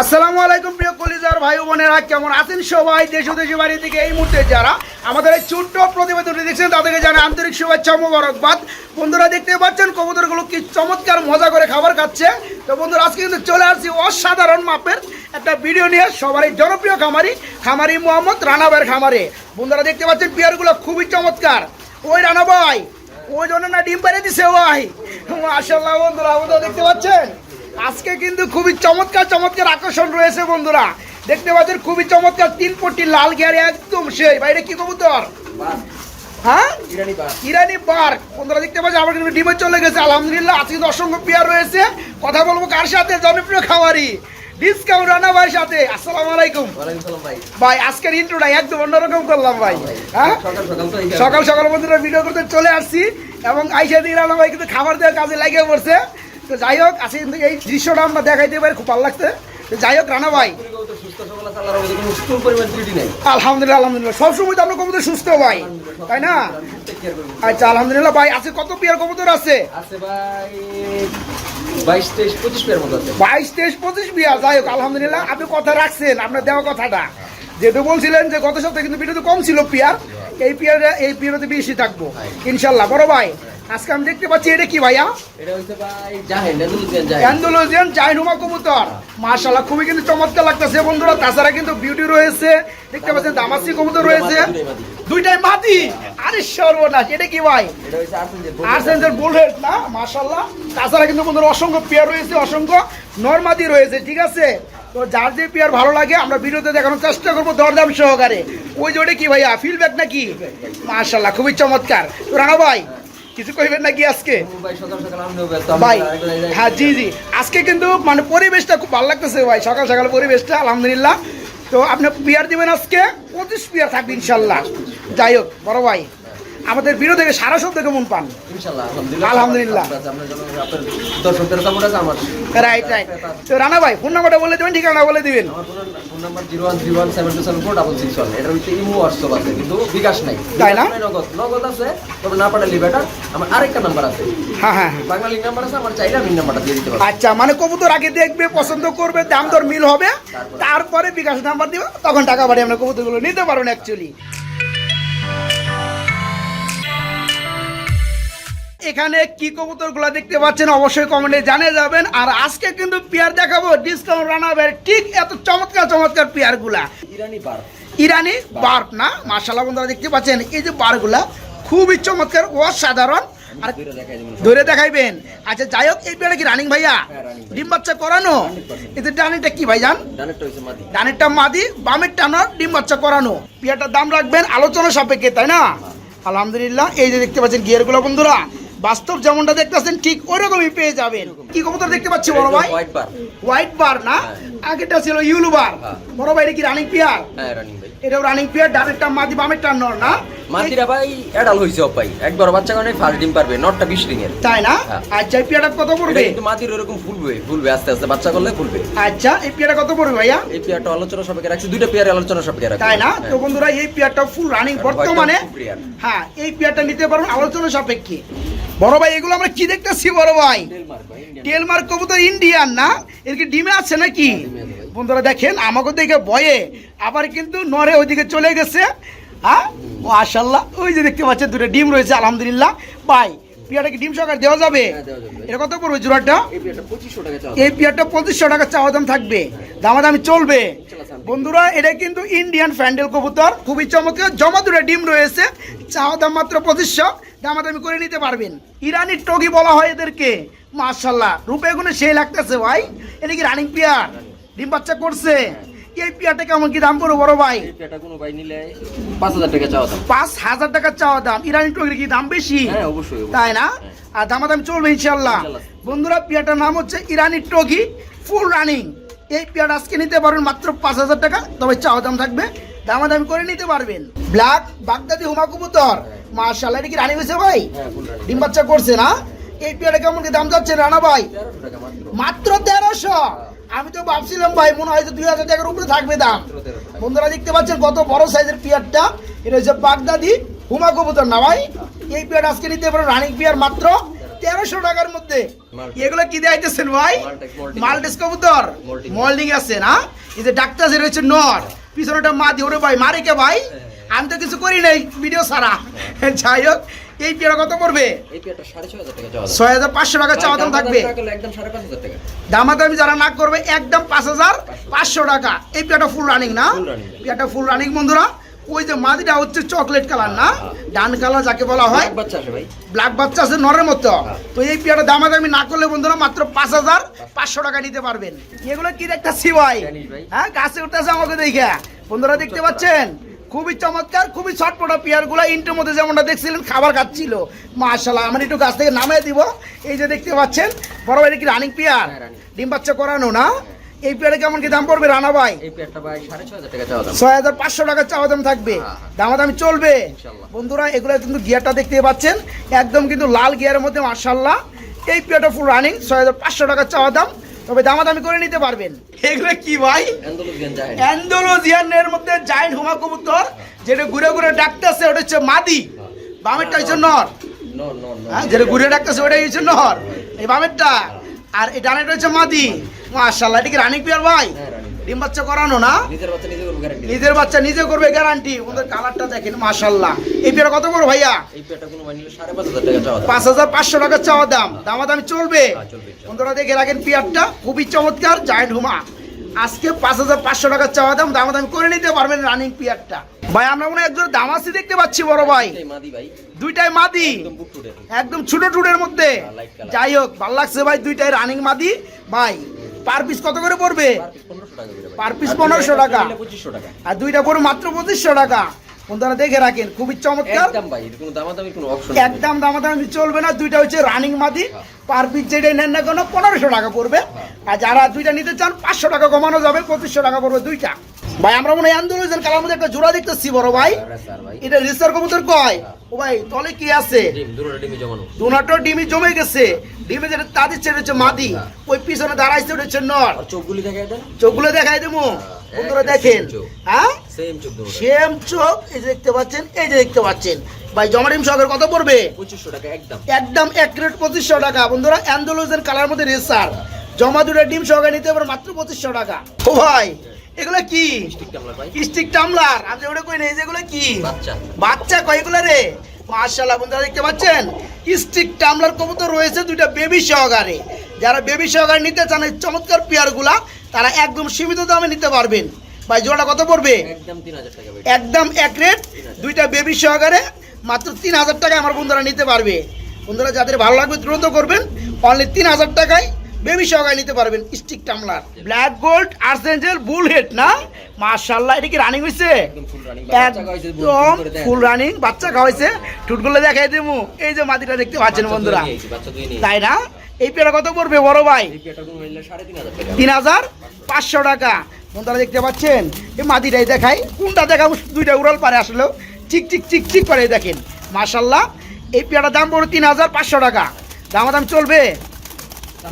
আসসালামু আলাইকুম প্রিয় কলিজার ভাই বোনেরা, কেমন আছেন সবাই? দেশ ও দেশের বাড়ি থেকে এই মুহূর্তে যারা আমাদের এই ছোট্ট প্রতিবেদনটি দেখছেন, তাদেরকে জানাই আন্তরিক শুভেচ্ছা মোবারকবাদ। বন্ধুরা, দেখতে পাচ্ছেন কবুতরগুলো কি চমৎকার মজা করে খাবার খাচ্ছে। তো বন্ধুরা, আজকে কিন্তু চলে আসছি অসাধারণ মাপের একটা ভিডিও নিয়ে সবারই জনপ্রিয় খামারি খামারি মোহাম্মদ রানাবের খামারে। বন্ধুরা, দেখতে পাচ্ছেন পেয়ারগুলো খুবই চমৎকার। ওই রানা ভাই ওই জন্য না ডিম পেরে দিছে ভাই মাশাল্লাহ বন্ধুরা বন্ধুরা দেখতে পাচ্ছেন। আজকে কিন্তু খুবই চমৎকার চমৎকার আকর্ষণ রয়েছে বন্ধুরা। দেখতে পাচ্ছেন খুবই চমৎকার তিন পট্টি লাল গিয়ারে একদম সেই বাইরে কি কবুতর? হ্যাঁ? ইরানি পার্ক বন্ধুরা দেখতে পাচ্ছি আমার কিন্তু ডিমে চলে গেছে। আলহামদুলিল্লাহ আজকে কিন্তু অসংখ্য রয়েছে। কথা বলব কার সাথে? জনপ্রিয় খামারি ডিসকাউন্ট রানা ভাইয়ের সাথে। আসসালামু আলাইকুম। ভাই। আজকের ইন্ট্রোটা একদম অন্যরকম করলাম ভাই। হ্যাঁ সকাল সকাল সকাল সকাল বন্ধুরা ভিডিও করতে চলে আসছি। এবং আইসা দিয়ে রানা ভাই কিন্তু খাবার দেওয়ার কাজে লাগিয়ে পড়ছে। তো যাই হোক আজকে কিন্তু এই দৃশ্যটা আমরা দেখাইতে পারি খুব ভালো লাগছে। যাই হোক রানা ভাই। আছে আলহামদুলিল্লাহ। আলহামদুলিল্লাহ সবসময় তো আমরা কবুতর সুস্থ ভাই তাই না। আচ্ছা আলহামদুলিল্লাহ ভাই আজকে কত পেয়ার কবুতর আছে? আছে বাইশ তেইশ পঁচিশ পেয়ার যাই হোক আলহামদুলিল্লাহ। আপনি কথা রাখছেন আপনার দেওয়া কথাটা। যেহেতু বলছিলেন যে গত সপ্তাহে কিন্তু ভিডিওতে কম ছিল পিয়ার এই পিয়ার এই পিয়ারতে বেশি থাকব। ইনশাল্লাহ বড় ভাই। আজকে আমি দেখতে পাচ্ছি এটা কি ভাইয়া? এটা হচ্ছে ভাই জাহেন অ্যান্ডোলোজিয়ান চাইনুমা কবুতর। মাশাআল্লাহ খুবই কিন্তু চমৎকার লাগতেছে বন্ধুরা। তাছাড়া কিন্তু বিউটি রয়েছে দেখতে পাচ্ছেন দামাসি কবুতর রয়েছে। দুইটাই মাটি? আরে সর্বনাশ এটা কি ভাই? আর্সেন্সের বুলহেড না? মাশাআল্লাহ। তাছাড়া কিন্তু বন্ধুরা অসংখ্য পেয়ার রয়েছে অসংখ্য নর্মাদি রয়েছে ঠিক আছে? তো যার যে পেয়ার ভালো লাগে আমরা ভিডিওতে দেখানোর চেষ্টা করব দরদাম সহকারে। ওই যে ওটা কি ভাইয়া ফিডব্যাক নাকি? মাশাআল্লাহ খুবই চমৎকার। তো রানা ভাই কিছু কইবেন নাকি আজকে? ভাই হ্যাঁ জি জি। আজকে কিন্তু মানে পরিবেশটা খুব ভালো লাগতেছে ভাই সকাল সকাল পরিবেশটা আলহামদুলিল্লাহ। তো আপনি বিয়ার দিবেন আজকে পঁচিশ বিয়ার থাকবে ইনশাল্লাহ। যাই হোক বড় ভাই। আমাদের বিরো থেকে সারা শব্দ কেমন পান? আলহামদুলিল্লাহ। রাইট রাইট তো রানা ভাই ফোন নাম্বারটা বলে দেবেন ঠিকানা বলে দিবেন। Phone number zero one three one seven two seven four double six one এটা হচ্ছে ইমো হোয়াটসঅ্যাপ আছে কিন্তু বিকাশ নাই। তাই না? নগদ। নগদ আছে তবে না পাঠালে বেটার আমার আরেকটা নাম্বার আছে। হ্যাঁ হ্যাঁ হ্যাঁ। বাংলা লিঙ্ক নাম্বার আছে আমার চাইলে আমি নাম্বারটা দিয়ে দিতে পারব। আচ্ছা মানে কবুতর আগে দেখবে পছন্দ করবে দাম দর মিল হবে তারপরে। বিকাশ নাম্বার দিবে তখন টাকা বাড়ি আমরা কবুতরগুলো নিতে পারবেন অ্যাকচুয়ালি এখানে কি কবুতরগুলো দেখতে পাচ্ছেন অবশ্যই কমেন্টে জানিয়ে যাবেন। আর আজকে কিন্তু পেয়ার দেখাবো ডিসকাউন্ট রানাবে ঠিক এত চমৎকার চমৎকার পেয়ারগুলা। ইরানি বার ইরানি বার্ক না? মার্শাল্লাহ বন্ধুরা দেখতে পাচ্ছেন? এই যে বারগুলা খুবই চমৎকার আর দেখাই দেবেন ধরে দেখাইবেন। আচ্ছা যাই হোক এই পেয়ারা কি রানিং ভাইয়া? হ্যাঁ, ডিম বাচ্চা করানো? এতে কি মাদি। ডানেরটা মাদি বামের ডিম বাচ্চা করানো। পেয়ারটার দাম রাখবেন আলোচনা সাপেক্ষে তাই না? আলহামদুলিল্লাহ এই যে দেখতে পাচ্ছেন গিয়ারগুলো বন্ধুরা। বাস্তব যেমনটা দেখতেছেন ঠিক ওইরকমই পেয়ে যাবেন। কি কবুতর দেখতে পাচ্ছি বড় ভাই? হোয়াইট বার না? আগেটা ছিল ইউলু বার হ্যাঁ। বড় ভাই এটা কি রানিং পেয়ার হ্যাঁ রানিং ভাই এটাও রানিং পেয়ার ডানেরটা মাদি বামেরটা নর না? মাদিরা ভাই অ্যাডাল হইছে ভাই। একবার বাচ্চা কারণে ফার্স্ট ডিম পারবে নটটা বিশ রিং এর তাই না? হ্যাঁ। আচ্ছা এই পেয়ারটা কত পড়বে? কিন্তু মাদির ওরকম ফুলবে ফুলবে আস্তে আস্তে বাচ্চা করলে ফুলবে। আচ্ছা এই পেয়ারটা কত পড়বে ভাইয়া? এই পেয়ারটা আলোচনা সাপেক্ষে রাখছি দুইটা পেয়ার আলোচনা সাপেক্ষে রাখছি তাই না? তো হ্যাঁ। বন্ধুরা এই পেয়ারটা ফুল রানিং বর্তমানে। হ্যাঁ এই পেয়ারটা নিতে পারবেন আলোচনা সাপেক্ষে। বড় ভাই এগুলো আমরা কি দেখতেছি বড় ভাই। টেলমার্ক কবুতর ইন্ডিয়ান না? এর কি ডিমে আছে নাকি? হ্যাঁ। বন্ধুরা দেখেন আমাকে দেখে বয়ে আবার কিন্তু নরে ওইদিকে চলে গেছে। হ্যাঁ? ও আশাল্লাহ ওই যে দেখতে পাচ্ছেন দুটো ডিম রয়েছে আলহামদুলিল্লাহ। ভাই পেয়ারটা কি ডিম সহকারে দেওয়া যাবে? হ্যাঁ, দেওয়া যাবে। এটা কত পড়বে জোড়াটা? এই পেয়ারটা 2500 টাকা চাওয়া এই পেয়ারটা পঁচিশশো টাকা চাওয়া দাম থাকবে। দামাদামি চলবে। বন্ধুরা এটা কিন্তু ইন্ডিয়ান ফ্যান্ডেল কবুতর। খুবই চমৎকার জমা দুটো ডিম রয়েছে। চাওয়া দাম মাত্র পঁচিশশো। দামাদামি করে নিতে পারবেন। ইরানি টগি বলা হয় এদেরকে। মার্শাল্লাহ রূপে গুণে সেই লাগতেছে ভাই। এটা কি রানিং পেয়ার ডিম বাচ্চা করছে। এই পেয়ারটা কেমন কি দাম পড়ো বড় ভাই? নিলে 5000 টাকা চাওয়া দাম। পাঁচ হাজার টাকা চাওয়া দাম। ইরানি টগির কি দাম বেশি? হ্যাঁ অবশ্যই। তাই না? আর দামাদামি চলবে ইনশাল্লাহ। বন্ধুরা পিয়াটার নাম হচ্ছে ইরানি টগি ফুল রানিং এই পিয়াটা আজকে নিতে পারবেন মাত্র পাঁচ হাজার টাকা তবে চাওয়া দাম থাকবে। দামাদামি করে নিতে পারবেন। ব্ল্যাক বাগদাদি হুমা কবুতর। মার্শাল্লাহ এটা কি রানি হয়েছে ভাই? হ্যাঁ ডিম বাচ্চা করছে না? এই পিয়াটা কেমন কি দাম যাচ্ছে রানা ভাই? মাত্র। তেরোশো? আমি তো ভাবছিলাম ভাই মনে হয় যে দুই হাজার টাকার উপরে থাকবে দাম। মাত্র 1300 টাকা। বন্ধুরা দেখতে পাচ্ছেন কত বড় সাইজের পিয়ারটা? এটা হচ্ছে বাগদাদি হুমা কবুতর না ভাই? এই পিয়ার আজকে নিতে পারেন রানিং পিয়ার মাত্র তেরোশো। টাকার মধ্যে। এগুলো কি দেখাইতেছেন ভাই? molting। কবুতর। মল্ডিং আছে না? এই যে ডাক্তার হচ্ছে নর পিছনেটা মা দিয়ে ওরে ভাই মারে কে ভাই? আমি তো কিছু করি নাই ভিডিও ছাড়া। যাই হোক এই পেয়ারা কত পড়বে? ছয় হাজার পাঁচশো টাকা চাওয়া দাম থাকবে। দামাদামি যারা না করবে একদম পাঁচ হাজার পাঁচশো টাকা। এই পেয়ারটা ফুল রানিং না। পেয়ারটা ফুল রানিং বন্ধুরা। ওই যে মাদিটা হচ্ছে চকলেট কালার না? ডান কালার যাকে বলা হয়। এক বাচ্চা আছে ব্ল্যাক বাচ্চা আছে নরের মতো। হ্যাঁ। তো এই পেয়ারটা দামাদামি না করলে বন্ধুরা মাত্র পাঁচ হাজার পাঁচশো টাকা নিতে পারবেন। এগুলো কি দেখতেছি ভাই। হ্যাঁ গাছে উঠতেছে আমাকে দেখে। বন্ধুরা দেখতে পাচ্ছেন? খুবই চমৎকার খুবই ছটপটা পেয়ারগুলা ইন্টের মধ্যে যেমনটা দেখছিলেন খাবার খাচ্ছিল। মাশাল্লাহ আমার একটু গাছ থেকে নামিয়ে দিব। এই যে দেখতে পাচ্ছেন বড় ভাই কি রানিং পেয়ার হ্যাঁ, ডিম বাচ্চা করানো না? এই পেয়ারে কেমন কি দাম পড়বে রানা ভাই? ছয় হাজার পাঁচশো টাকা চাওয়া দাম থাকবে। হ্যাঁ। দামাদামি চলবে। বন্ধুরা এগুলো কিন্তু গিয়ারটা দেখতে পাচ্ছেন একদম কিন্তু লাল গিয়ারের মধ্যে মার্শাল্লাহ এই পেয়ারটা ফুল রানিং ছয় হাজার পাঁচশো টাকা চাওয়া দাম। তবে দামাদামি করে নিতে পারবেন। এগুলো কি ভাই? অ্যান্ডোলোজিয়ানের মধ্যে জায়েন্ট হুমা কবুতর যেটা ঘুরে ঘুরে ডাকতেছে ওটা হচ্ছে মাদি। বামেরটা হচ্ছে নর। হর নো নো হ্যাঁ যেটা ঘুরে ডাকতেছে ওটাই হচ্ছে নর। এই বামেরটা। আর এই ডানেরটা হচ্ছে মাদি। মাশাল্লাহ এটা কি রানিক পিয়ার ভাই? হ্যাঁ। ডিম বাচ্চা করানো না? নিজের বাচ্চা নিজে করব গ্যারান্টি ওদের কালারটা দেখেন মাশাল্লাহ এই পেয়ারা কত বড় ভাইয়া? পাঁচ হাজার পাঁচশো টাকা চাওয়া দাম। দামাদামি চলবে। হ্যাঁ, চলবে। বন্ধুরা দেখে রাখেন পেয়ারটা। খুবই চমৎকার জায়েন্ট হুমা। আজকে পাঁচ হাজার পাঁচশো টাকা চাওয়া দাম দামাদামি করে নিতে পারবেন রানিং পেয়ারটা। ভাই আমরা মনে হয় একজন দামাসি দেখতে পাচ্ছি বড় ভাই। দুইটাই মাদি একদম ছোট টুটের মধ্যে। হ্যাঁ। যাই হোক ভালো লাগছে ভাই দুইটাই রানিং মাদি। ভাই পার পিস কত করে পড়বে? পার পিস পনেরোশো টাকা করে ভাই Per piece 1500 টাকা। আর দুইটা পঁচিশশো টাকা। আর দুইটা পড়বে মাত্র পঁচিশশো টাকা। বন্ধুরা দেখে রাখেন খুবই চমৎকার। একদম ভাই কোনো দামাদামি কোনো অপশন একদম দামাদামি চলবে না। দুইটা হচ্ছে রানিং মাদি। পার পিস যেটা নেন না কেন পনেরোশো টাকা পড়বে। আর যারা দুইটা নিতে চান পাঁচশো টাকা কমানো যাবে পঁচিশশো টাকা পড়বে দুইটা। ভাই আমরা মনে হয় আন্দোলন কালার মধ্যে একটা জোড়া দেখতেছি বড় ভাই। এটা রিসার কবুতর কয়? ও ভাই তলে কি আছে? দুনাটো ডিমি জমে গেছে। ডিমে যেটা তাদের ছেড়ে হচ্ছে মাদি। ওই পিছনে দাঁড়াইছে ওটা হচ্ছে নর। চোখগুলি দেখে দেন। চোখগুলো দেখাই দেবো। বন্ধুরা দেখেন। চোখ। হ্যাঁ? সেম চোখ দুটো। সেম চোখ এই যে দেখতে পাচ্ছেন এই যে দেখতে পাচ্ছেন। ভাই জমা ডিম সহকারে কত পড়বে? পঁচিশশো টাকা একদম। একদম এক রেট পঁচিশশো টাকা। বন্ধুরা অ্যান্ডোলোজের কালার মধ্যে রেসার। জমা দুটো ডিম সহকারে নিতে পারো মাত্র পঁচিশশো টাকা। ও ভাই এগুলো কি? স্টিক টামলার আমি ওটা কই নেই যেগুলো কি? বাচ্চা। বাচ্চা কয়গুলো রে? মাশাআল্লাহ বন্ধুরা দেখতে পাচ্ছেন? স্টিক টামলার কবুতর রয়েছে দুইটা বেবি সহকারে যারা বেবি সহকারে নিতে চান এই চমৎকার পেয়ারগুলা তারা একদম সীমিত দামে নিতে পারবেন। ভাই জোড়া কত পড়বে? একদম এক রেট দুইটা বেবি সহকারে মাত্র তিন হাজার টাকা আমার বন্ধুরা নিতে পারবে। বন্ধুরা যাদের ভালো লাগবে দ্রুত করবেন। অনলি তিন হাজার টাকায় বেবি সহকারে নিতে পারবেন stick tumbler black gold archangel bull head না? মাশাআল্লাহ এটা কি রানিং হয়েছে একদম ফুল রানিং বাচ্চা খাওয়াইছে টুটগুলো দেখাই দেবো এই যে মাটিটা দেখতে পাচ্ছেন বন্ধুরা। তাই না? এই পেয়ারা কত পড়বে বড় ভাই? তিন হাজার পাঁচশো টাকা। বন্ধুরা দেখতে পাচ্ছেন? এই মাটিটাই দেখাই। কোনটা দেখাবো? দুইটা উড়াল পারে আসলেও। চিক চিক চিক চিক করে দেখেন। মাশাল্লাহ এই পেয়ারার দাম পড়বে তিন হাজার পাঁচশো টাকা। দামাদাম চলবে।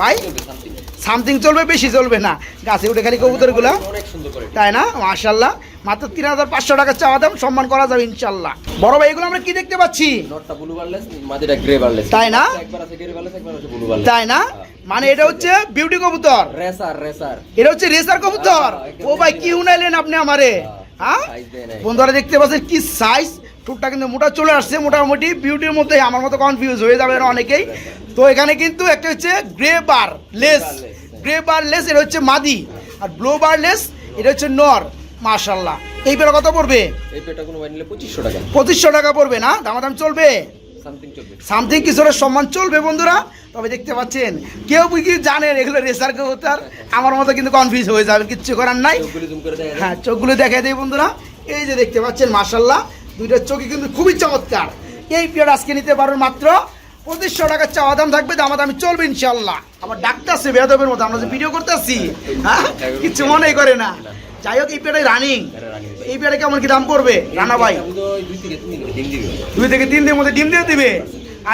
ভাই সামথিং চলবে বেশি চলবে না। গাছে উঠে খালি কবুতরগুলো। তাই না? মাশাল্লাহ মাত্র তিন হাজার পাঁচশো টাকা চাওয়া দাম সম্মান করা যাবে ইনশাল্লাহ বড় ভাই এগুলো আমরা কি দেখতে পাচ্ছি? তাই না? তাই না? মানে এটা হচ্ছে বিউটি কবুতর। এটা হচ্ছে রেসার কবুতর। ও ভাই কি উনাইলেন আপনি আমারে? হ্যাঁ বন্ধুরা দেখতে পাচ্ছেন কি সাইজ টুকটা কিন্তু মোটা চলে আসছে মোটামুটি বিউটির মধ্যে আমার মতো কনফিউজ হয়ে যাবে না অনেকেই। তো এখানে কিন্তু একটা হচ্ছে grey barless grey barless এটা হচ্ছে মাদি। আর ব্লো বার লেস এটা হচ্ছে নর মার্শাল্লাহ এই বেলা কত পড়বে? এই পেটা কোনো বানিলে পঁচিশশো টাকা। পঁচিশশো টাকা পড়বে না? দামাদাম চলবে? সামথিং চলবে। সামথিং কিছুর সম্মান চলবে বন্ধুরা। তবে দেখতে পাচ্ছেন কেউ কি জানেন এগুলো রেসার কেউ তার আমার মতো কিন্তু কনফিউজ হয়ে যাবে কিচ্ছু করার নাই। হ্যাঁ চোখগুলো দেখাই দেয় বন্ধুরা। এই যে দেখতে পাচ্ছেন মার্শাল্লাহ দুইটার চোখই কিন্তু খুবই চমৎকার। এই পেয়ার আজকে নিতে পারবেন মাত্র পঁচিশশো টাকার চাওয়া দাম থাকবে দামা দামি চলবে ইনশাল্লাহ আমার ডাক্তার আছে বেদবের মতো আমরা যে ভিডিও করতে আসছি হ্যাঁ? কিচ্ছু মনে করে না। যাই হোক এই পেয়ারে রানিং। এই পেয়ারে কেমন কি দাম করবে রানা ভাই? দুই থেকে তিন দিনের মধ্যে ডিম দিয়ে দিবে?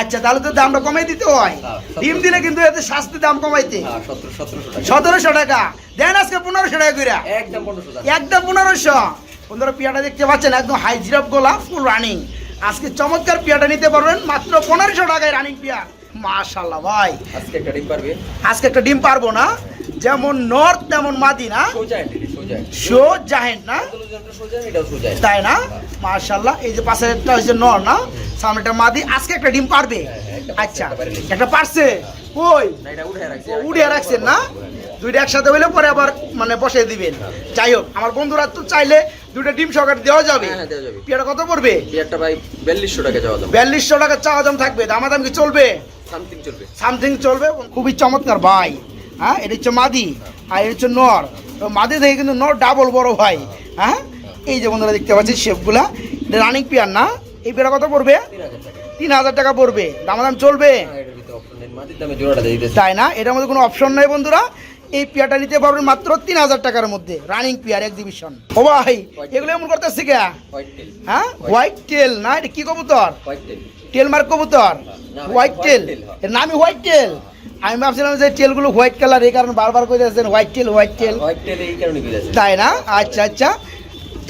আচ্ছা তাহলে তো দামটা কমাই দিতে হয়। হ্যাঁ, ডিম দিলে কিন্তু এতে শাস্তি দাম কমাইতে। হ্যাঁ সতেরোশো টাকা। দেন আজকে পনেরোশো টাকা করে একদম পনেরোশো। বন্ধুরা পিয়াটা দেখতে পাচ্ছেন একদম হাই জিরাপ গোলা ফুল রানিং আজকে চমৎকার পিয়াটা নিতে পারবেন মাত্র পনেরোশো টাকায় রানিং পিয়া মাশাল্লাহ ভাই। আজকে একটা ডিম পারবে? আজকে একটা ডিম পারব না যেমন নর্থ তেমন মাদি না? শো জাহেন না তাই না? মাশাল্লাহ এই যে পাশেরটা হচ্ছে নর না? সামনেটা মাদি আজকে একটা ডিম পারবে। আচ্ছা একটা পারছে। কই? উঠে রাখছেন না? দুইটা একসাথে হইলে পরে আবার মানে বসিয়ে দিবেন। যাই হোক আমার বন্ধুরা তো চাইলে দুইটা ডিম সহকারে দেওয়া যাবে? হ্যাঁ, হ্যাঁ, দেওয়া যাবে। পিয়াটা কত পড়বে? একটা ভাই বিয়াল্লিশশো টাকা যাওয়া দাম। বিয়াল্লিশশো টাকা চাওয়া দাম থাকবে। দামাদাম কি চলবে? সামথিং চলবে। সামথিং চলবে। খুবই চমৎকার ভাই। হ্যাঁ এটা হচ্ছে মাদি আর এটা হচ্ছে নর। মাদি থেকে কিন্তু নর ডাবল বড় ভাই। হ্যাঁ এই যে বন্ধুরা দেখতে পাচ্ছি শেপগুলা এটা রানিং পিয়ার না? এই পেয়ারা কত পড়বে? তিন হাজার টাকা পড়বে। চলবে? হ্যাঁ, দামে জোড়াটা দিয়ে দিতেছে তাই না? এটার মধ্যে কোনো অপশন নেই বন্ধুরা। এই পেয়ারটা নিতে পারবেন মাত্র তিন হাজার টাকার মধ্যে। রানিং পেয়ার এক্সিবিশন ও ভাই এগুলো এমন করতেছি কে? হ্যাঁ? হোয়াইট টেল না এটা কি কবুতর? টেল মার্ক কবুতর? White tail. এর নামই হোয়াইট টেল আমি ভাবছিলাম যে টেলগুলো হোয়াইট কালার এই কারণে বারবার করে যাচ্ছেন white tail white tail white tail এই কারণে বিরাজ তাই না? আচ্ছা আচ্ছা।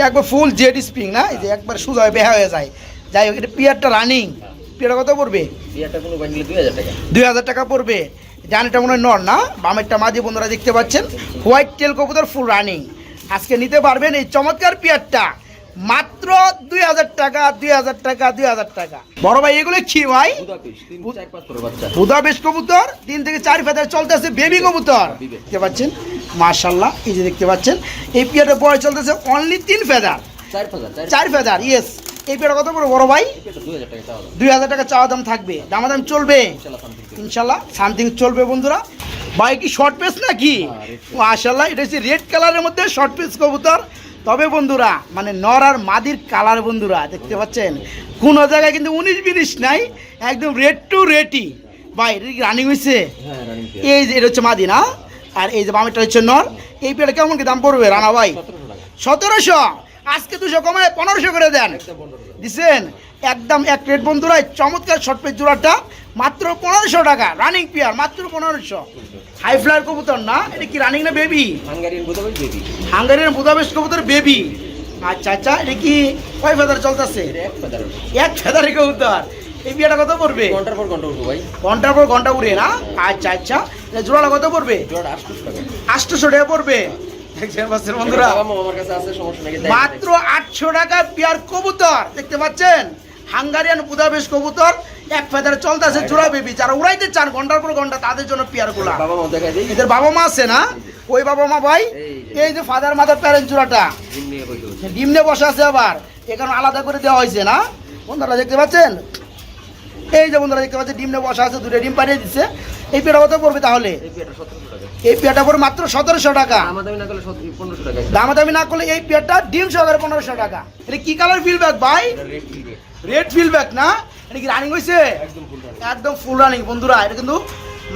একবার ফুল জেড স্প্রিং না? এই যে একবার হয়ে বেহা হয়ে যায়। যাই হোক এটা পিয়ারটা রানিং পিয়ারটা কত পড়বে? কোনো দুই হাজার টাকা। দুই হাজার টাকা পড়বে। ডানেরটা মনে হয় নর না? বামেরটা মাঝে বন্ধুরা দেখতে পাচ্ছেন। হোয়াইট টেল কবুতর ফুল রানিং আজকে নিতে পারবেন এই চমৎকার পিয়ারটা। মাত্র দুই হাজার টাকা দুই হাজার টাকা দুই হাজার টাকা। বড় ভাই এগুলো কি ভাই? বেশ কবুতর তিন থেকে চার ফেদার চলতেছে বেবি কবুতর। দেখতে পাচ্ছেন? মার্শাল্লাহ এই যে দেখতে পাচ্ছেন এই পিয়ারটা বয়স চলতেছে অনলি তিন ফেদার চার ফেদার ইয়েস এই পিয়ারটা কত বড় বড় ভাই? দুই হাজার টাকা চাওয়া দাম থাকবে। দামা দাম চলবে? ইনশাল্লাহ সামথিং চলবে বন্ধুরা। ভাই কি শর্ট পিস নাকি? মাশাল্লাহ এটা হচ্ছে রেড কালারের মধ্যে শর্ট পিস কবুতর। তবে বন্ধুরা মানে নর আর মাদির কালার বন্ধুরা দেখতে পাচ্ছেন? কোনো জায়গায় কিন্তু উনিশ বিনিশ নাই একদম রেড টু রেডি ভাই এটা কি রানিং হয়েছে? হ্যাঁ এই যে এটা হচ্ছে মাদি না? আর এই যে বামেরটা হচ্ছে নর। এই পেয়ারটা কেমন কি দাম পড়বে রানা ভাই? সতেরোশো? আজকে দুশো কমায় পনেরোশো করে দেন। দিছেন? একদম এক প্লেট বন্ধুরা চমৎকার শর্ট পেজ জোড়াটা। মাত্র পনেরোশো টাকা রানিং পিয়ার মাত্র পনেরোশো। হাই ফ্লায়ার কবুতর না? এটা কি রানিং না বেবি হাঙ্গারিয়ান বুদাবেশ কবুতর বেবি আচ্ছা আচ্ছা এটা কি কয় ফেদার চলতেছে? এক ফেদারি কবুতর। এই বিয়াটা কত পড়বে? ঘণ্টার পর ঘণ্টা উঠবো ভাই। ঘণ্টার পর ঘণ্টা উড়ে না? আচ্ছা আচ্ছা জোড়াটা কত পড়বে? জোড়াটা আটশোশো টাকা। আটশোশো টাকা পড়বে। দেখছেন বন্ধুরা। মাত্র আটশো টাকা পেয়ার কবুতর দেখতে পাচ্ছেন? হাঙ্গারিয়ান বুদাবেশ কবুতর এক ফেদারে চলতেছে জোড়া বেবি। যারা উড়াইতে চান ঘণ্টার পর ঘণ্টা তাদের জন্য পেয়ারগুলা। এদের বাবা মা আছে না? ওই বাবা মা ভাই এই যে। ফাদার মাদার প্যারেন্ট জোড়াটা। ডিম নিয়ে বসে আছে। আবার। এখানে আলাদা করে দেওয়া হয়েছে না? বন্ধুরা দেখতে পাচ্ছেন? এই যে বন্ধুরা দেখতে পাচ্ছেন ডিম নিয়ে বসা আছে দুটো ডিম পাঠিয়ে দিচ্ছে এই পেয়ারা কত পড়বে তাহলে? এই টাকা এই পেয়ারটা পড়বে মাত্র সতেরোশো টাকা। দামাদামি না করলে এই পেয়ারটা ডিম সহকারে পনেরোশো টাকা। এটা কি কালার ভাই? এটা রেট ফিলবে রেড ফিলব্যাক না? এটা কি রানিং হয়েছে একদম ফুল রানিং ফুল বন্ধুরা। এটা কিন্তু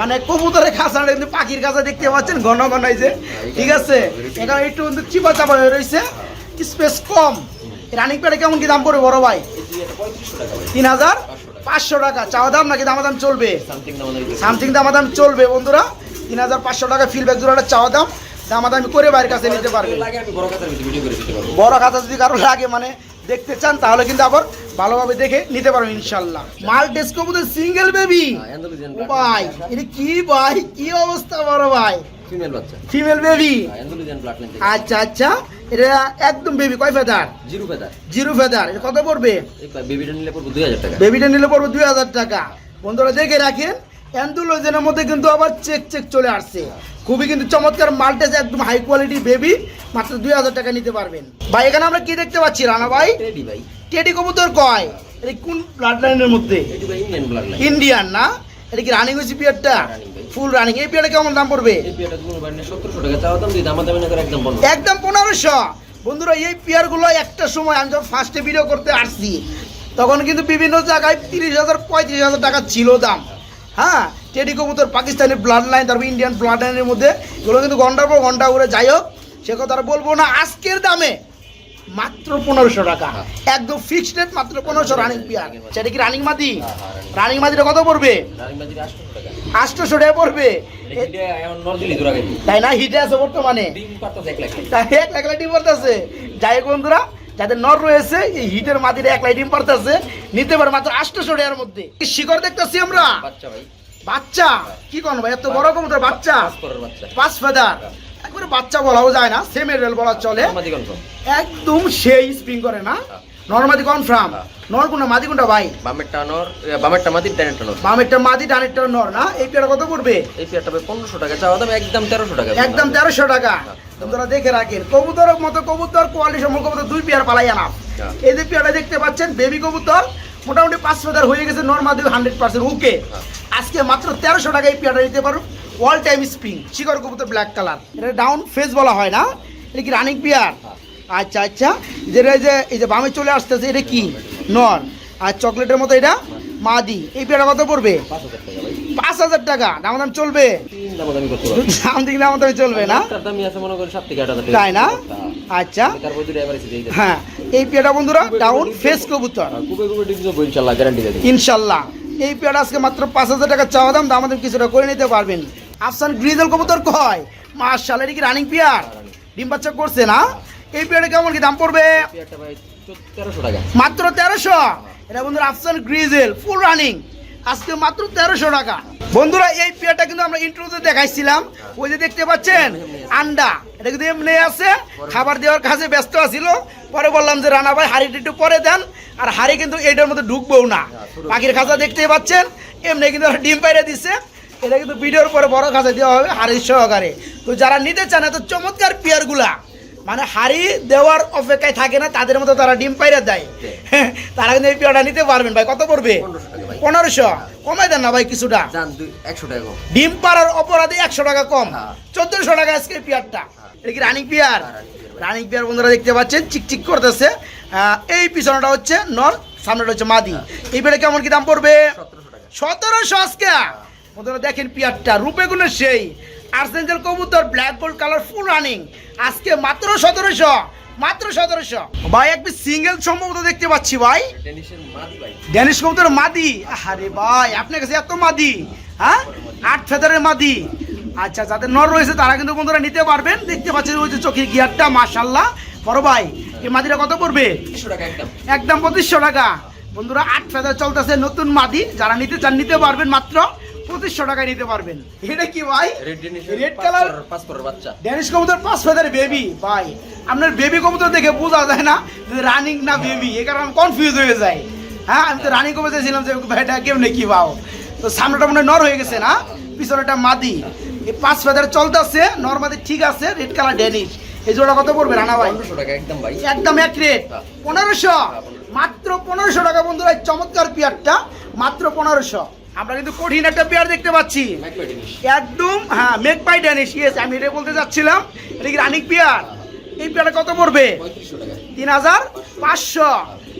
মানে কবুতরের খাঁচা কিন্তু পাখির খাঁচা দেখতে পাচ্ছেন? ঘন ঘন হয়েছে ঠিক আছে? এখানে একটু কিন্তু চিপা চাপা হয়ে রয়েছে স্পেস কম। রানিং প্যাডে কেমন কি দাম পড়বে বড় ভাই? ভাই। তিন হাজার পাঁচশো টাকা। চাওয়া দাম নাকি দামাদাম চলবে? সামথিং দামাদাম চলবে বন্ধুরা। তিন হাজার পাঁচশো টাকা ফিলব্যাক জোড়াটা চাওয়া দাম। দামাদামি করে বাইরের কাছে নিতে পারবে। বড় খাতা যদি কারও লাগে মানে দেখতে চান তাহলে কিন্তু আবার ভালোভাবে দেখে নিতে পারবেন ইনশাল্লাহ। মাল ডেস্কোবুদের সিঙ্গেল বেবি হ্যাঁ, ভাই এটা কি ভাই কি অবস্থা বড় ভাই? ফিমেল বাচ্চা। ফিমেল বেবি থেকে আচ্ছা আচ্ছা এটা একদম বেবি কয় feather? Zero feather. Zero feather এটা কত পড়বে? বেবিটা নিলে পড়ব দুই হাজার টাকা। বেবিটা নিলে পড়বে দুই হাজার টাকা। বন্ধুরা দেখে রাখেন অ্যান্ডুলোজেনের মধ্যে কিন্তু আবার চেক চেক চলে আসছে। খুবই কিন্তু চমৎকার মাল্টেজ একদম হাই কোয়ালিটি বেবি মাত্র দুই হাজার টাকা নিতে পারবেন। ভাই এখানে আমরা কি দেখতে পাচ্ছি রানা ভাই? রেডি ভাই। টেডি কবুতর কয়? এটা কোন ব্লাড লাইনের মধ্যে ইন্ডিয়ান না? এটা কি রানিং হয়েছে পিয়ারটা ফুল রানিং এই পিয়ারটা কেমন দাম পড়বে? একদম পনেরোশো। বন্ধুরা এই পেয়ারগুলো একটা সময় আমি যখন ফার্স্টে ভিডিও করতে আসছি তখন কিন্তু বিভিন্ন জায়গায় তিরিশ হাজার পঁয়ত্রিশ হাজার টাকা ছিল দাম। হ্যাঁ টেডি কবুতর পাকিস্তানি ব্লাড লাইন তারপর ইন্ডিয়ান ব্লাড লাইনের মধ্যে। এগুলো কিন্তু ঘণ্টার পর ঘণ্টা করে যাই হোক সে কথা আর বলব না। আজকের দামে মাত্র পনেরোশো টাকা। হ্যাঁ। একদম ফিক্সড রেট মাত্র পনেরোশো রানিং পিয়ার সেটা কি রানিং মাদি? হ্যাঁ, হ্যাঁ। রানিং মাদিটা কত পড়বে? রানিং আটশো টাকা। আটশোশো টাকা পড়বে। তাই না? হিটে আছে বর্তমানে। এক লাখ ডিম পারতেছে। যাই হোক বন্ধুরা যাদের নর রয়েছে এই হিটের মাটির এক লাইট ডিম পারতেছে নিতে পারে মাত্র আটশোশো টাকার মধ্যে। শিকড় দেখতেছি আমরা। বাচ্চা ভাই। বাচ্চা? কি কোন ভাই এত বড় কম বাচ্চা? পাঁচ বাচ্চা। পাঁচ ফেদার। একবারে বাচ্চা বলাও যায় না সেমের রেল বলা চলে। একদম সেই স্প্রিং করে না। নর্মাদি কনফার্ম হ্যাঁ। নর কোনটা মাদি কোনটা ভাই? বামেরটা নর বামেরটা মাটির ডানেরটা নর। বামেরটা মাদি ডানেরটা নর না? এই পেয়ারা কত পড়বে? এই পেয়ারটা ভাই পনেরোশো টাকা। চাওয়া দাম একদম তেরোশো টাকা। একদম তেরোশো টাকা। তোমরা দেখে রাখেন কবুতর মতো কবুতর কোয়ালিটি সম্পর্ক কবুতর দুই পেয়ার পালাই আনা। হ্যাঁ। এই যে পেয়ারটা দেখতে পাচ্ছেন বেবি কবুতর মোটামুটি পাঁচ ফেদার হয়ে গেছে নর্মাদি হান্ড্রেড পার্সেন্ট ওকে হ্যাঁ। আজকে মাত্র তেরোশো টাকা এই পেয়ারটা নিতে পারো। অল টাইম স্প্রিং শিকর কবুতর ব্ল্যাক কালার এটা ডাউন ফেস বলা হয় না? এটা কি রানিং পেয়ার আচ্ছা আচ্ছা। যেটা যে, এই যে বামে চলে আসতেছে, এটা কি? নর। আর চকলেটের মতো এটা মাদি। এই পেয়ারটা কত পড়বে? পাঁচ হাজার টাকা। দাম দাম চলবে? দাম পারব দাম দিক দামে চলবে না? তাই না? আচ্ছা। হ্যাঁ। এই পেয়ারটা বন্ধুরা ডাউন ফেস কবুতর। ইনশাল্লাহ। এই পেয়ারটা আজকে মাত্র পাঁচ হাজার টাকা চাওয়া দাম। দাম আমাদের কিছুটা করে নিতে পারবেন। আফসান গ্রিজেল কবুতর কয়? মার্শাল এটা কি রানিং পেয়ার ডিম বাচ্চা করছে না? এই পেয়ারটা কেমন কি দাম পড়বে? মাত্র তেরোশো? এটা বন্ধুরা আফসান গ্রিজেল ফুল রানিং আজকে মাত্র তেরোশো টাকা। বন্ধুরা এই পেয়ারটা কিন্তু আমরা ইন্ট্রোতে দেখাইছিলাম। ওই যে দেখতে পাচ্ছেন আন্ডা। এটা কিন্তু এমনি আছে খাবার দেওয়ার কাজে ব্যস্ত আছিল। পরে বললাম যে রানা ভাই হাড়িটা একটু পরে দেন। আর হাড়ি কিন্তু এইটার মধ্যে ঢুকবো না। পাখির খাঁচা দেখতে পাচ্ছেন এমনি কিন্তু ডিম পাইরে দিচ্ছে এটা কিন্তু ভিডিওর পরে বড় খাঁচা দেওয়া হবে হাড়ির সহকারে। তো যারা নিতে চান এত চমৎকার পেয়ারগুলা। মানে হাড়ি দেওয়ার অপেক্ষায় থাকে না তাদের মতো তারা ডিম পাইরে দেয়। তারা কিন্তু এই পেয়ারটা নিতে পারবেন ভাই। কত পড়বে? পনেরোশো কমাই দেন না ভাই কিছুটা। একশো টাকা ডিম পাড়ার অপরাধে একশো টাকা কম। হ্যাঁ। চোদ্দশো টাকা আজকে পেয়ারটা। এটা কি রানিং পেয়ার? হ্যাঁ, রানিং পেয়ার বন্ধুরা দেখতে পাচ্ছেন চিকচিক করতেছে। এই পিছনটা হচ্ছে নর সামনেটা হচ্ছে মাদি। এই পেয়ারে কেমন কি দাম পড়বে? সতেরোশো সতেরোশো আজকে। বন্ধুরা দেখেন পিয়ারটা রূপে গুণের সেই। আর্সেঞ্জেল কবুতর black gold colour full running আজকে মাত্র সতেরোশো মাত্র সতেরোশো। ভাই একটি সিঙ্গেল সম্ভবত দেখতে পাচ্ছি ভাই। ড্যানিশ কবুতর মাদি। আরে ভাই আপনার কাছে এত মাদি হ্যাঁ? আট ফেদারের মাদি। আচ্ছা যাদের নর রয়েছে তারা কিন্তু বন্ধুরা নিতে পারবেন। দেখতে পাচ্ছেন ওই যে চোখের গিয়ারটা মাশাল্লাহ বড় ভাই এই মাদিটা কত পড়বে? একদম পঁচিশশো টাকা। বন্ধুরা আট ফেদার চলতেছে নতুন মাদি। যারা নিতে চান নিতে পারবেন মাত্র। পঁচিশশো টাকায় নিতে পারবেন। এটা কি ভাই? রেড কালার পরের বাচ্চা। ড্যানিশ কবুতর পাঁচ ফেদার বেবি ভাই। আপনার বেবি কবুতর দেখে বোঝা যায় না যে রানিং না বেবি এ কারণে কনফিউজ হয়ে যাই। হ্যাঁ আমি তো রানিং কবুতর ছিলাম যে ভাইটা কেমনে কি পাও তো সামনেটা মনে নর হয়ে গেছে না? পিছনেটা মাদি। এই পাঁচ ফেদার চলতেছে নর মাদি ঠিক আছে রেড কালার ড্যানিশ এই জোড়া কত পড়বে রানা ভাই? টাকা একদম ভাই। একদম এক রেট পনেরোশো? মাত্র পনেরোশো টাকা বন্ধুরা চমৎকার পেয়ারটা মাত্র পনেরোশো। আমরা কিন্তু কঠিন একটা পেয়ার দেখতে পাচ্ছি। একদম হ্যাঁ মেক বাই ড্যানিশ ইয়েস আমি এটা বলতে চাচ্ছিলাম এটা কি রানিক পেয়ার? এই পিয়ারটা কত পড়বে? তিন হাজার পাঁচশো।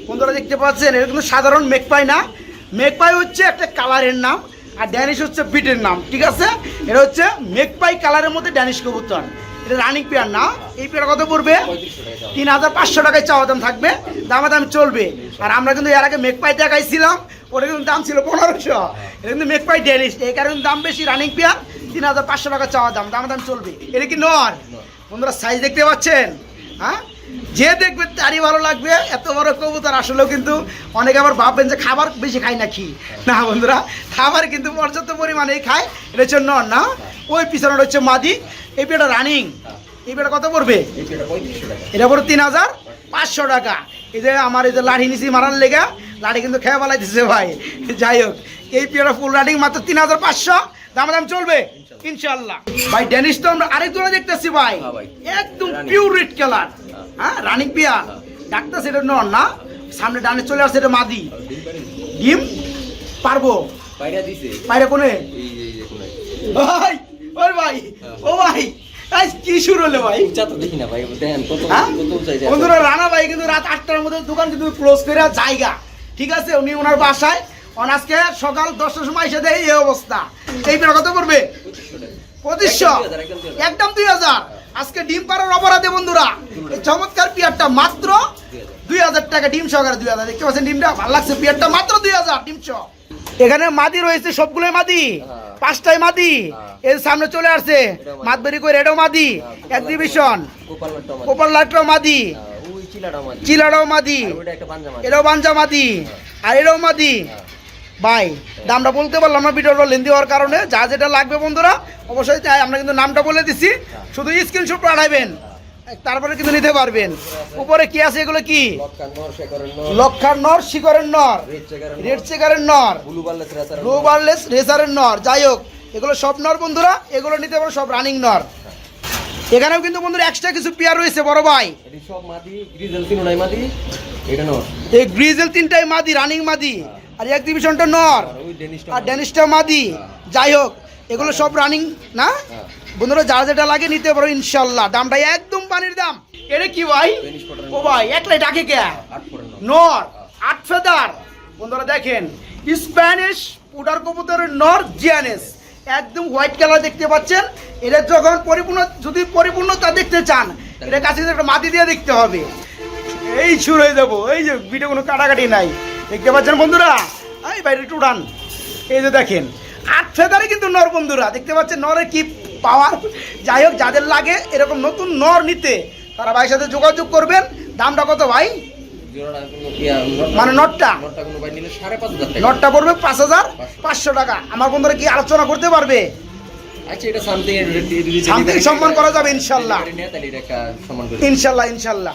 বন্ধুরা দেখতে পাচ্ছেন এটা কিন্তু সাধারণ মেকপাই না। মেকপাই হচ্ছে একটা কালারের নাম আর ড্যানিশ হচ্ছে বিটের নাম ঠিক আছে? এটা হচ্ছে মেকপাই কালারের মধ্যে ড্যানিশ কবুতর। এটা রানিং পেয়ার না। এই পেয়ার কত পড়বে। তিন হাজার পাঁচশো টাকায় চাওয়া দাম থাকবে। দামা দাম চলবে। আর আমরা কিন্তু এর আগে মেকপাই দেখাইছিলাম। ওটা কিন্তু দাম ছিল পনেরোশো। এটা কিন্তু মেকপাই ডেলিশ এই কারণে দাম বেশি রানিং পেয়ার তিন হাজার পাঁচশো টাকা চাওয়া দাম। দাম দাম চলবে। এটা কি নর বন্ধুরা সাইজ দেখতে পাচ্ছেন? হ্যাঁ? যে দেখবে তারই ভালো লাগবে। এত বড় কবুতর আসলেও কিন্তু অনেকে আবার ভাববেন যে খাবার বেশি খায় নাকি? না বন্ধুরা খাবার কিন্তু পর্যাপ্ত পরিমাণেই খায়। এটা হচ্ছে নর না? ওই পিছনে হচ্ছে মাদি। এই পেটা রানিং এই পেটা কত পড়বে? এটা পড়ো তিন হাজার পাঁচশো টাকা। এই যে আমার এই যে লাঠি নিছি মারার লেগা লাঠি কিন্তু খেয়ে বেলাই দিছে ভাই। যাই হোক এই পিওরা ফুল রানিং মাত্র তিন হাজার পাঁচশো। দাম দাম চলবে? ইনশাল্লাহ ভাই ড্যানিশ তো আমরা আরেক জোড়া দেখতেছি ভাই। হ্যাঁ। একদম। পিওর রেড কালার হ্যাঁ রানিং পিয়া। ডাক্তার সেটা নন না। সামনে ডানে চলে আসছে এটা মাদি। ডিম দিছে। ডিম? পারব? দিছে। বাইরে কোনে। ভাই ওর ভাই ও ভাই। আজ কি শুরু হলো ভাই? উঁচা তো দেখি না ভাই দেখেন কত হ্যাঁ? কত বন্ধুরা রানা ভাই কিন্তু রাত আটটার মধ্যে দোকান কিন্তু ক্লোজ করে জায়গা। ঠিক আছে উনি ওনার বাসায়। অন আজকে সকাল দশটার সময় এসে দেয় এই অবস্থা। এই পেয়ারা কত পড়বে? পঁচিশশো। একদম দুই হাজার, আজকে ডিম পাড়ার অপরাধে বন্ধুরা এই চমৎকার পিয়ারটা মাত্র দুই হাজার টাকা ডিম সহকারে দুই হাজার। দেখতে পাচ্ছেন ডিমটা? ভালো লাগছে পিয়ারটা মাত্র দুই হাজার ডিম এখানে মাদি রয়েছে সবগুলোই মাদি। হ্যাঁ। পাঁচটাই মাদি। হ্যাঁ। এর সামনে চলে আসছে। মাতবেরি করে এটাও মাদি। হ্যাঁ, এক্সিবিশন। কোপার লাইটটাও মাদি। চিলাটাও মাদি। এটাও বাঞ্জা মাদি আর এটাও মাদি। ভাই দামটা বলতে পারলাম না ভিডিওটা লেন্দি হওয়ার কারণে। যা যেটা লাগবে বন্ধুরা অবশ্যই তাই আমরা কিন্তু নামটা বলে দিছি। শুধু স্ক্রিনশট পাঠাবেন। তারপরে কিন্তু নিতে পারবেন। উপরে কি আছে এগুলো কি? লক্ষার নর শিকরের নর। রেড চেকারের নর। ব্লু বারলেস রেসারের নর। যাই হোক এগুলো সব নর বন্ধুরা। এগুলো নিতে পারো সব রানিং নর। এখানেও কিন্তু বন্ধুরা এক্সট্রা কিছু পেয়ার রয়েছে বড় ভাই। এই গ্রিজেল তিনটাই মাদি রানিং মাদি। আর এক নর। আর ডেনিসটা মাদি। যাই হোক এগুলো সব রানিং না? হ্যাঁ। বন্ধুরা যা যেটা লাগে নিতে পারো ইনশাল্লাহ দামটা একদম পানির দাম। এটা কি ভাই? ও ভাই একলাই ডাকে কে? নর। নর আট ফেদার। বন্ধুরা দেখেন স্প্যানিশ পুটার কবুতরের নর জিয়ানেস একদম হোয়াইট কালার দেখতে পাচ্ছেন। এটা যখন পরিপূর্ণ, যদি পরিপূর্ণতা দেখতে চান এটা কাছে একটা মাটি দিয়ে দেখতে হবে। এই শুরু হয়ে যাব। এই যে ভিডিও কোনো কাটাকাটি নাই। দেখতে পাচ্ছেন বন্ধুরা? এই বাইরে একটু উড়ান। এই যে দেখেন, আট ফেদারে কিন্তু নর বন্ধুরা। দেখতে পাচ্ছেন নরের কি পাওয়ার যাই হোক, যাদের লাগে এরকম নতুন নর নিতে, তারা ভাইয়ের সাথে যোগাযোগ করবেন। দামটা কত ভাই? মানে নটটা? নটটা পড়বে পাঁচ হাজার পাঁচশো টাকা আমার বন্ধুরা কি আলোচনা করতে পারবে আচ্ছা সামথিং সম্মান করা যাবে ইনশাল্লাহ। ইনশাল্লাহ ইনশাল্লাহ